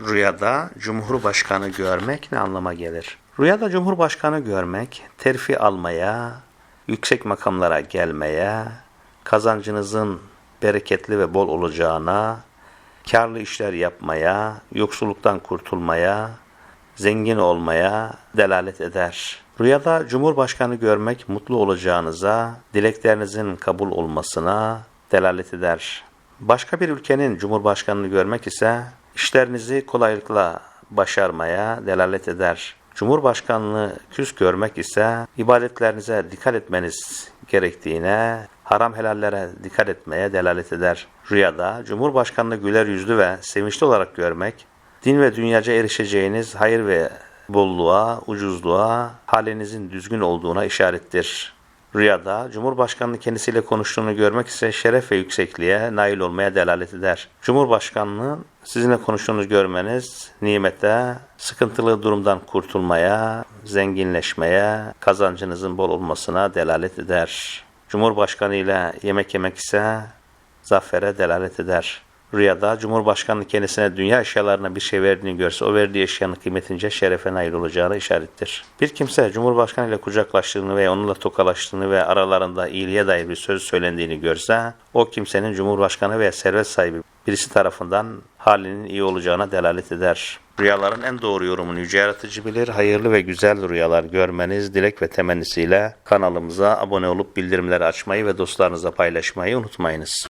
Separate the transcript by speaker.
Speaker 1: Rüyada Cumhurbaşkanı görmek ne anlama gelir? Rüyada Cumhurbaşkanı görmek, terfi almaya, yüksek makamlara gelmeye, kazancınızın bereketli ve bol olacağına, karlı işler yapmaya, yoksulluktan kurtulmaya, zengin olmaya delalet eder. Rüyada Cumhurbaşkanı görmek mutlu olacağınıza, dileklerinizin kabul olmasına delalet eder. Başka bir ülkenin Cumhurbaşkanını görmek ise işlerinizi kolaylıkla başarmaya delalet eder. Cumhurbaşkanlığı küs görmek ise ibadetlerinize dikkat etmeniz gerektiğine, haram helallere dikkat etmeye delalet eder. Rüyada Cumhurbaşkanını güler yüzlü ve sevinçli olarak görmek, din ve dünyaca erişeceğiniz hayır ve bolluğa, ucuzluğa, halinizin düzgün olduğuna işarettir. Rüyada Cumhurbaşkanının kendisiyle konuştuğunu görmek ise şeref ve yüksekliğe nail olmaya delalet eder. Cumhurbaşkanının sizinle konuştuğunu görmeniz nimete, sıkıntılı durumdan kurtulmaya, zenginleşmeye, kazancınızın bol olmasına delalet eder. Cumhurbaşkanı ile yemek yemek ise zafere delalet eder. Rüyada Cumhurbaşkanı kendisine dünya eşyalarına bir şey verdiğini görse o verdiği eşyanın kıymetince şerefe nail olacağına işarettir. Bir kimse Cumhurbaşkanı ile kucaklaştığını ve onunla tokalaştığını ve aralarında iyiliğe dair bir söz söylendiğini görse o kimsenin Cumhurbaşkanı veya servet sahibi birisi tarafından halinin iyi olacağına delalet eder. Rüyaların en doğru yorumunu yüce yaratıcı bilir. Hayırlı ve güzel rüyalar görmeniz dilek ve temennisiyle kanalımıza abone olup bildirimleri açmayı ve dostlarınızla paylaşmayı unutmayınız.